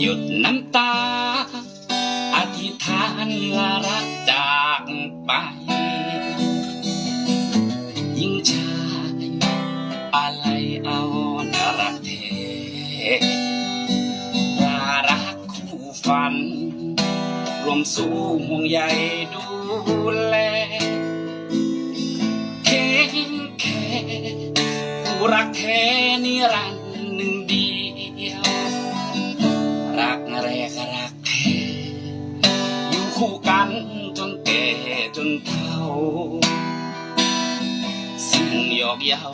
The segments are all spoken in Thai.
หยุดน้ำตา อธิษฐานลารักจากไป ยิ่งชายอะไรเอานรักเทลารักคู่ฝัน รวมสู้ห่วงใยดูแลเข็มแค่ผู้รักแท้นิรันดร์ จนเฒ่าสิ่งหยอกเย้า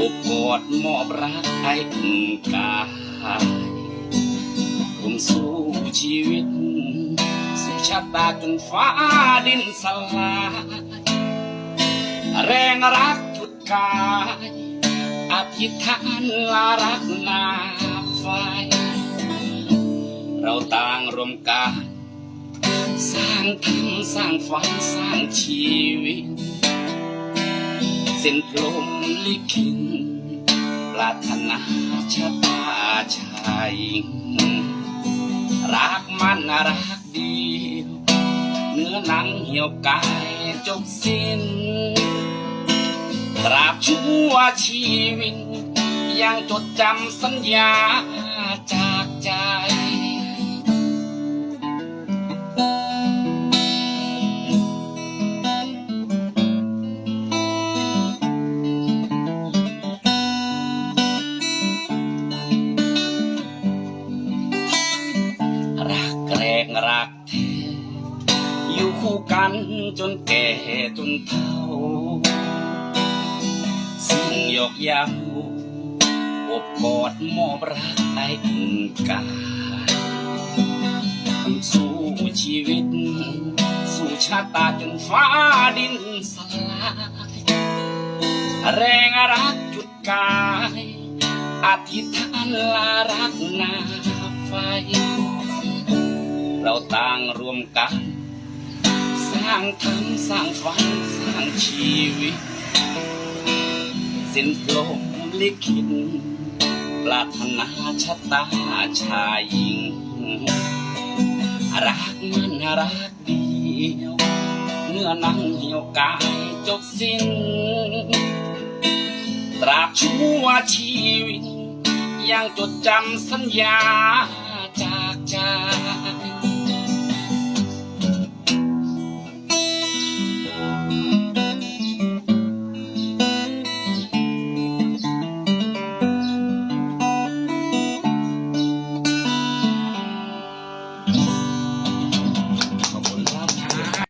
อบกอดมอบรักให้อุ่นกายร่มสู้ชีวิต สู่ชะตาจนฟ้าดินสลายแรงรักจุดกายอธิษฐานลารักนาไฟเราต่างรวมกันสร้างทำสร้างฝันสร้างชีวิต เส้นพรมลิขิตปรารถนาชะตาชายรักมันรักเดียวเนื้อหนังเหี่ยวกายจบสิ้นตราบชั่วชีวิตยังจดจำสัญญาจากใจ คู่กันจนแก่จนเฒ่าสิ่งหยอกเย้าอบกอดมอบรักให้อุ่นกายสู้ชีวิต สู่ชะตาจนฟ้าดินสลายแรงรักจุดกายอธิษฐานลารักนาไฟ เราต่างรวมกัน ร้างทำสร้างฝันสร้างชีวิต สิ้นลมลิขิตปรารถนาชะตาชายหญิง รักมันรักเดียวเนื้อนั่งเหี่ยวกายจบสิ้น ตราบชั่วชีวิต ยังจดจำสัญญาจากใจ